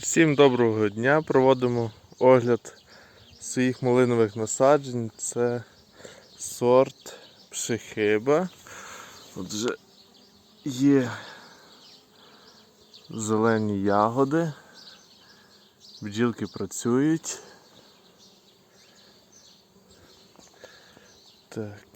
Всім доброго дня. Проводимо огляд своїх малинових насаджень. Це сорт пшехиба. Отже, є зелені ягоди. Бджілки працюють. Так.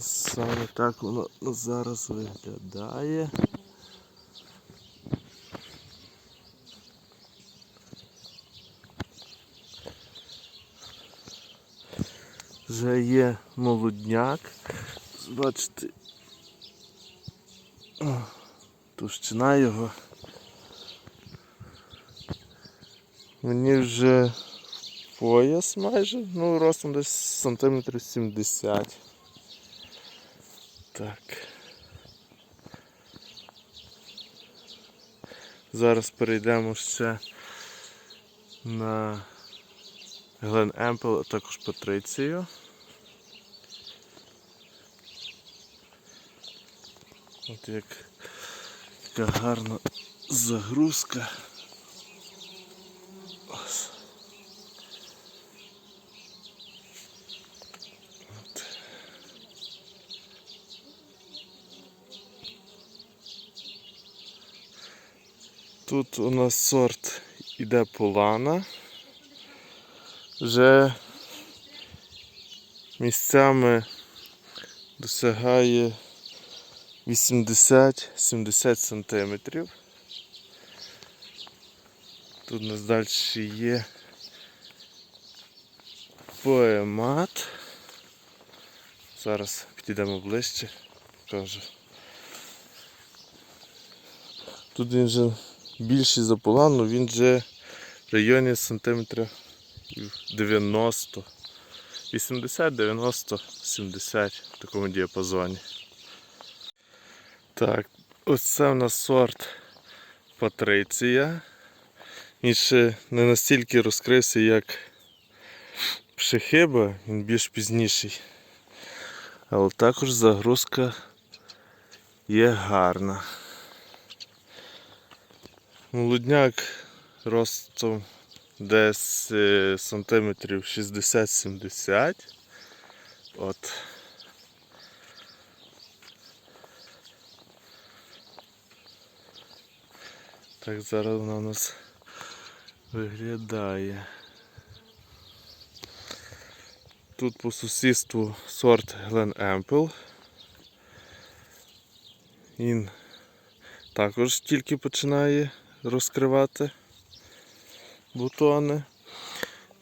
Саме так воно зараз виглядає. Вже є молодняк. Бачите, товщина його. Мені вже пояс майже, ну ростом десь сантиметрів 70. Так. Зараз перейдемо ще на Глен Емпел, а також Патрицію. От як така гарна загрузка. Тут у нас сорт іде полана. Вже місцями досягає 80-70 сантиметрів. Тут у нас далі є поемат. Зараз підійдемо ближче, покажу. Тут він вже більший за полану, він вже в районі сантиметрів 90, 80, 90, 70 в такому діапазоні. Так, ось це в нас сорт Патриція. Він ще не настільки розкрився, як пшехиба, він більш пізніший. Але також загрузка є гарна. Молодняк ростом десь е, сантиметрів 60-70. От. Так зараз вона у нас виглядає. Тут по сусідству сорт Глен Емпел. Він також тільки починає розкривати бутони.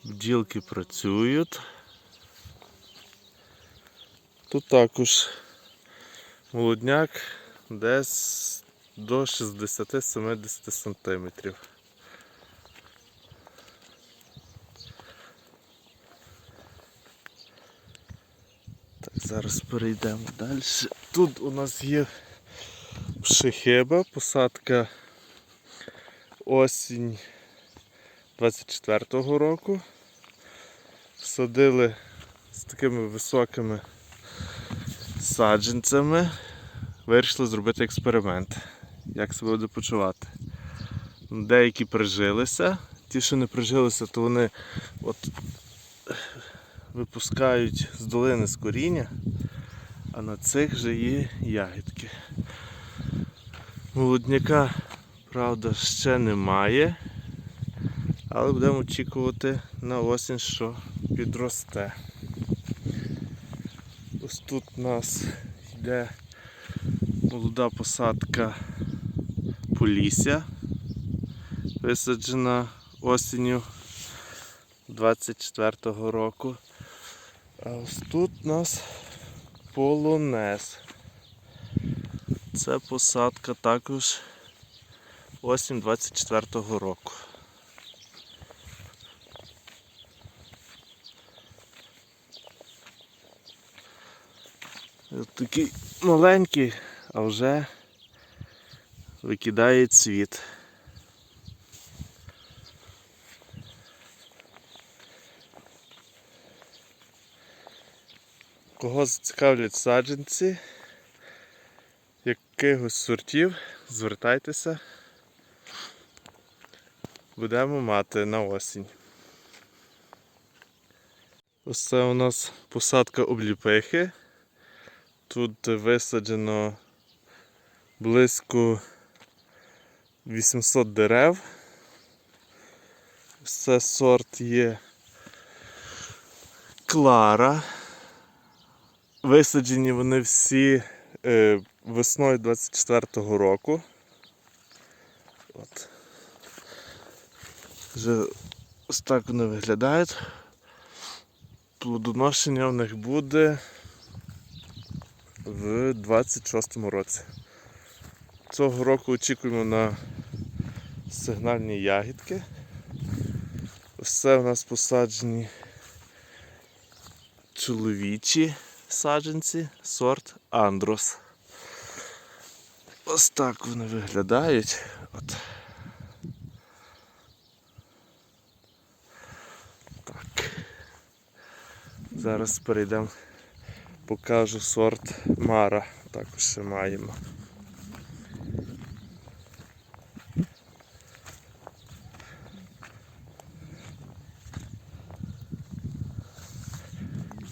Бджілки працюють. Тут також молодняк десь до 60-70 сантиметрів. Так, зараз перейдемо далі. Тут у нас є пшехиба, посадка осінь 24-го року. Садили з такими високими саджанцями. Вирішили зробити експеримент. Як себе буде почувати. Деякі прижилися, ті, що не прижилися, то вони от випускають з долини з коріння, а на цих вже є ягідки. Молодняка, правда, ще немає, але будемо очікувати на осінь, що підросте. Ось тут у нас йде молода посадка Полісся, висаджена осінню 24-го року. А ось тут у нас полонез. Це посадка також осінь 24-го року. От Такий маленький, а вже викидає цвіт. Кого зацікавлять саджанці, якихось сортів, звертайтеся. Будемо мати на осінь. Ось це у нас посадка обліпихи. Тут висаджено близько 800 дерев. Ось Це сорт є Клара. Висаджені вони всі е, весною 24-го року. От. Вже ось так вони виглядають. Плодоношення в них буде в 26-му році. Цього року очікуємо на сигнальні ягідки. Це у нас посаджені чоловічі саджанці, сорт Андрос. Ось так вони виглядають. Зараз перейдемо, покажу сорт Мара. Також ще маємо.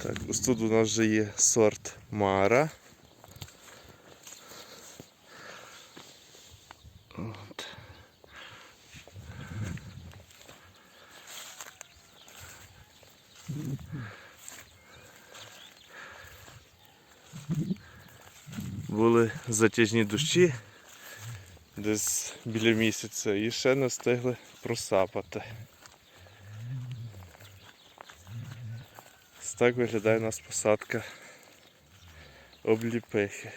Так, ось тут у нас вже є сорт Мара. От. Були затяжні дощі десь біля місяця і ще не встигли просапати. Так виглядає у нас посадка обліпихи.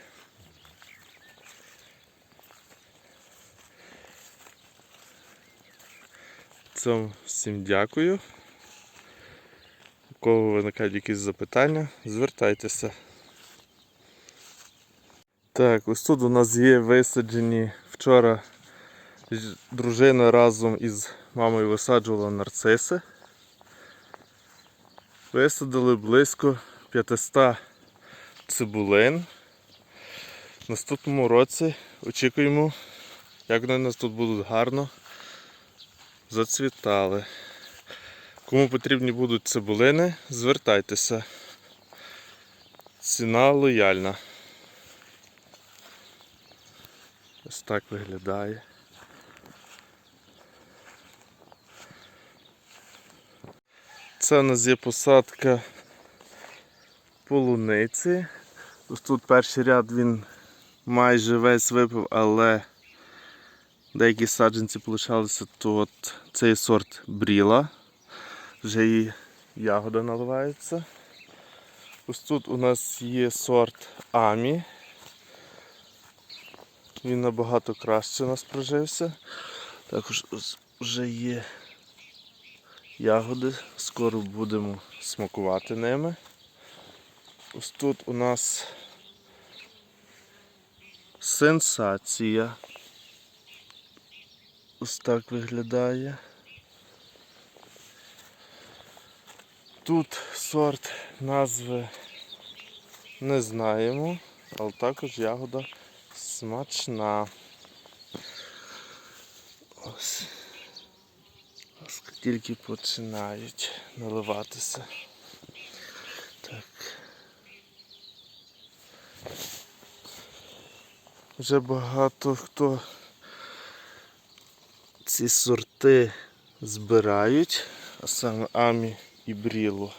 Цьому всім дякую. У кого виникають якісь запитання, звертайтеся. Так, ось тут у нас є висаджені вчора дружина разом із мамою висаджувала нарциси. Висадили близько 500 цибулин. В наступному році очікуємо, як вони нас тут будуть гарно зацвітали. Кому потрібні будуть цибулини, звертайтеся. Ціна лояльна. Ось так виглядає. Це у нас є посадка полуниці. Ось тут перший ряд він майже весь випив, але деякі саджанці полишалися, то от цей сорт бріла. Вже і ягода наливається. Ось тут у нас є сорт Амі. Він набагато краще у нас прожився. Також вже є ягоди, скоро будемо смакувати ними. Ось тут у нас сенсація. Ось так виглядає. Тут сорт назви не знаємо, але також ягода смачна. Ось. Ось Тільки починають наливатися. Так. Вже багато хто ці сорти збирають, а саме Амі і Бріло.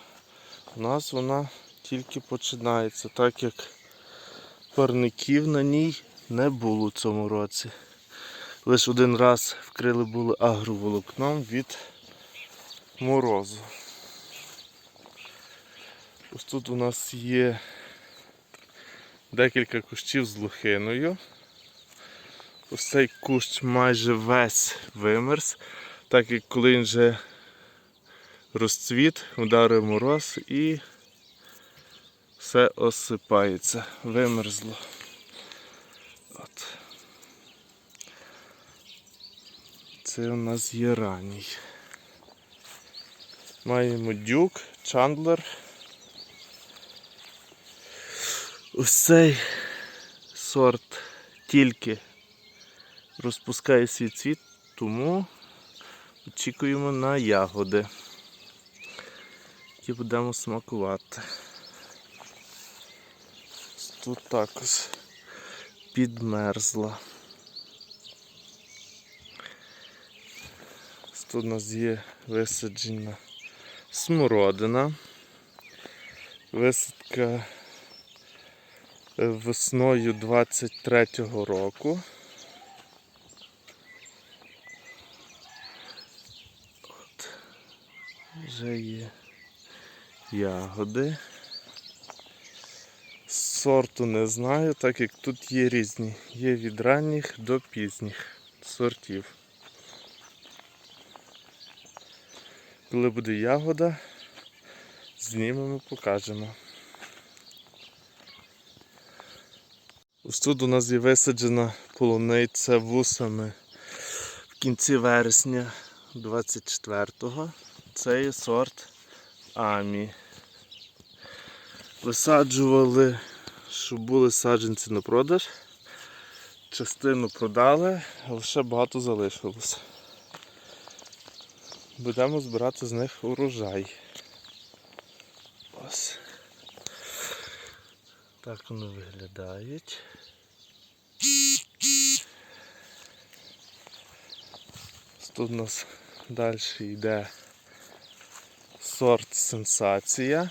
У нас вона тільки починається, так як парників на ній не було в цьому році. Лише один раз вкрили були агроволокном від морозу. Ось тут у нас є декілька кущів з лохиною. Ось цей кущ майже весь вимерз, так як коли він вже розцвіт, ударив мороз і все осипається, вимерзло. Це у нас є ранній. Маємо дюк, чандлер. Ось цей сорт тільки розпускає свій цвіт, тому очікуємо на ягоди, які будемо смакувати. Тут також підмерзла. Тут у нас є висаджена смородина. Висадка е, весною 23-го року. От. Вже є ягоди. Сорту не знаю, так як тут є різні. Є від ранніх до пізніх сортів. Коли буде ягода, знімемо, покажемо. Ось тут у нас є висаджена полуниця вусами в кінці вересня 24-го. Це є сорт Амі. Висаджували, щоб були саджанці на продаж. Частину продали, але ще багато залишилося. Будемо збирати з них урожай. Ось. Так вони виглядають. Тут у нас далі йде сорт сенсація.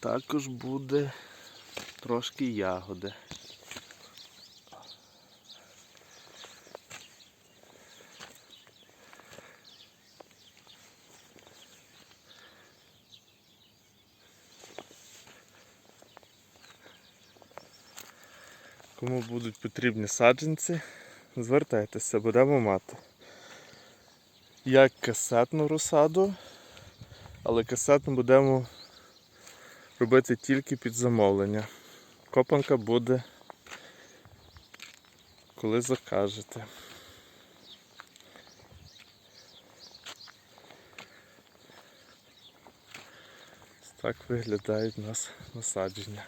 Також буде трошки ягоди. Кому будуть потрібні саджанці, звертайтеся, будемо мати. Як касетну розсаду, але касетну будемо робити тільки під замовлення. Копанка буде, коли закажете. Так виглядають у нас насадження.